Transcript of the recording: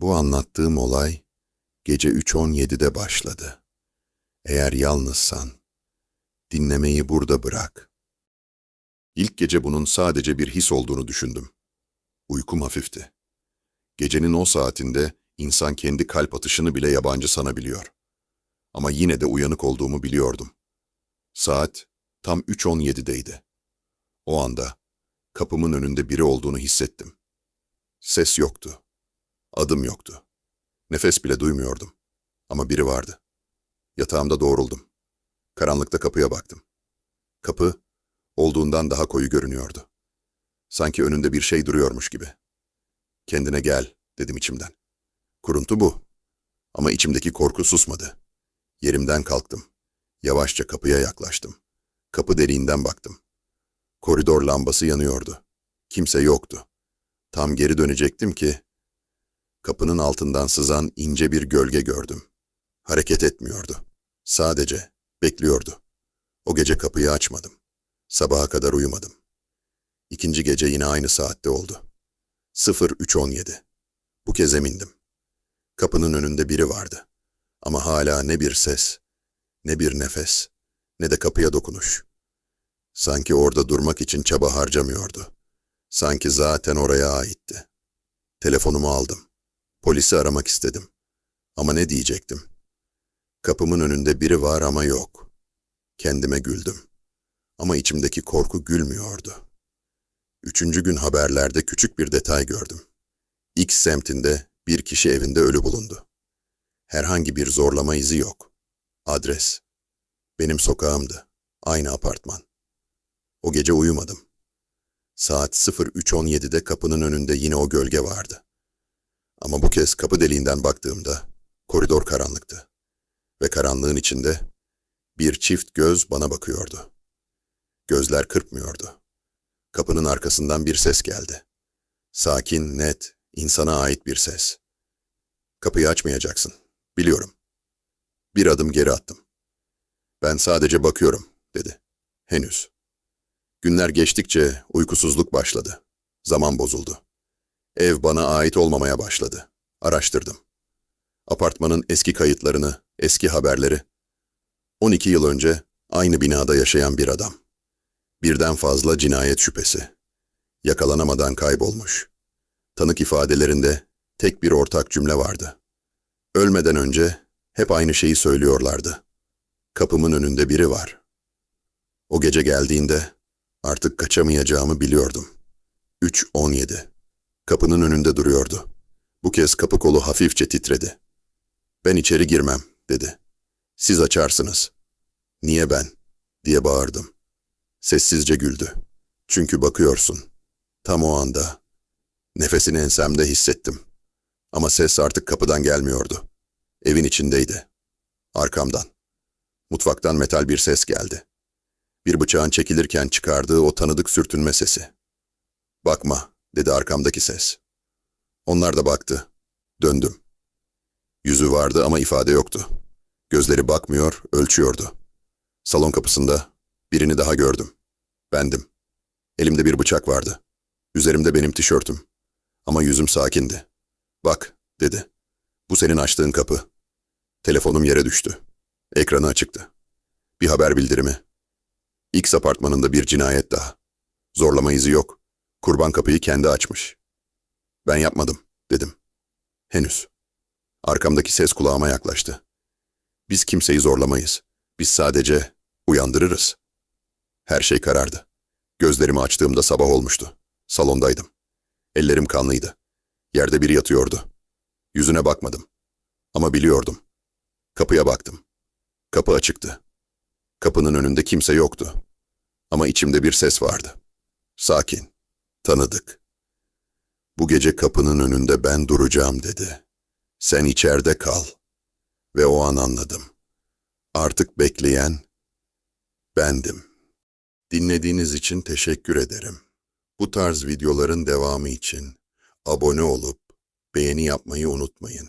Bu anlattığım olay gece 3.17'de başladı. Eğer yalnızsan, dinlemeyi burada bırak. İlk gece bunun sadece bir his olduğunu düşündüm. Uykum hafifti. Gecenin o saatinde insan kendi kalp atışını bile yabancı sanabiliyor. Ama yine de uyanık olduğumu biliyordum. Saat tam 3.17'deydi. O anda kapımın önünde biri olduğunu hissettim. Ses yoktu. Adım yoktu. Nefes bile duymuyordum. Ama biri vardı. Yatağımda doğruldum. Karanlıkta kapıya baktım. Kapı olduğundan daha koyu görünüyordu. Sanki önünde bir şey duruyormuş gibi. Kendine gel dedim içimden. Kuruntu bu. Ama içimdeki korku susmadı. Yerimden kalktım. Yavaşça kapıya yaklaştım. Kapı deliğinden baktım. Koridor lambası yanıyordu. Kimse yoktu. Tam geri dönecektim ki kapının altından sızan ince bir gölge gördüm. Hareket etmiyordu. Sadece bekliyordu. O gece kapıyı açmadım. Sabaha kadar uyumadım. İkinci gece yine aynı saatte oldu. 03.17. Bu kez emindim. Kapının önünde biri vardı. Ama hala ne bir ses, ne bir nefes, ne de kapıya dokunuş. Sanki orada durmak için çaba harcamıyordu. Sanki zaten oraya aitti. Telefonumu aldım. Polisi aramak istedim. Ama ne diyecektim? Kapımın önünde biri var ama yok. Kendime güldüm. Ama içimdeki korku gülmüyordu. Üçüncü gün haberlerde küçük bir detay gördüm. X semtinde bir kişi evinde ölü bulundu. Herhangi bir zorlama izi yok. Adres. Benim sokağımdı. Aynı apartman. O gece uyumadım. Saat 03.17'de kapının önünde yine o gölge vardı. Ama bu kez kapı deliğinden baktığımda koridor karanlıktı. Ve karanlığın içinde bir çift göz bana bakıyordu. Gözler kırpmıyordu. Kapının arkasından bir ses geldi. Sakin, net, insana ait bir ses. Kapıyı açmayacaksın. Biliyorum. Bir adım geri attım. Ben sadece bakıyorum, dedi. Henüz. Günler geçtikçe uykusuzluk başladı. Zaman bozuldu. Ev bana ait olmamaya başladı. Araştırdım. Apartmanın eski kayıtlarını, eski haberleri. 12 yıl önce aynı binada yaşayan bir adam. Birden fazla cinayet şüphesi. Yakalanamadan kaybolmuş. Tanık ifadelerinde tek bir ortak cümle vardı. Ölmeden önce hep aynı şeyi söylüyorlardı. Kapımın önünde biri var. O gece geldiğinde artık kaçamayacağımı biliyordum. 3.17. Kapının önünde duruyordu. Bu kez kapı kolu hafifçe titredi. Ben içeri girmem, dedi. Siz açarsınız. Niye ben? diye bağırdım. Sessizce güldü. Çünkü bakıyorsun. Tam o anda. Nefesini ensemde hissettim. Ama ses artık kapıdan gelmiyordu. Evin içindeydi. Arkamdan. Mutfaktan metal bir ses geldi. Bir bıçağın çekilirken çıkardığı o tanıdık sürtünme sesi. Bakma, dedi arkamdaki ses. Onlar da baktı. Döndüm. Yüzü vardı ama ifade yoktu. Gözleri bakmıyor, ölçüyordu. Salon kapısında birini daha gördüm. Bendim. Elimde bir bıçak vardı. Üzerimde benim tişörtüm. Ama yüzüm sakindi. Bak, dedi. Bu senin açtığın kapı. Telefonum yere düştü. Ekranı açıktı. Bir haber bildirimi. X apartmanında bir cinayet daha. Zorlama izi yok. Kurban kapıyı kendi açmış. Ben yapmadım, dedim. Henüz. Arkamdaki ses kulağıma yaklaştı. Biz kimseyi zorlamayız. Biz sadece uyandırırız. Her şey karardı. Gözlerimi açtığımda sabah olmuştu. Salondaydım. Ellerim kanlıydı. Yerde biri yatıyordu. Yüzüne bakmadım. Ama biliyordum. Kapıya baktım. Kapı açıktı. Kapının önünde kimse yoktu. Ama içimde bir ses vardı. Sakin, tanıdık. Bu gece kapının önünde ben duracağım dedi. Sen içeride kal. Ve o an anladım. Artık bekleyen bendim. Dinlediğiniz için teşekkür ederim. Bu tarz videoların devamı için abone olup beğeni yapmayı unutmayın.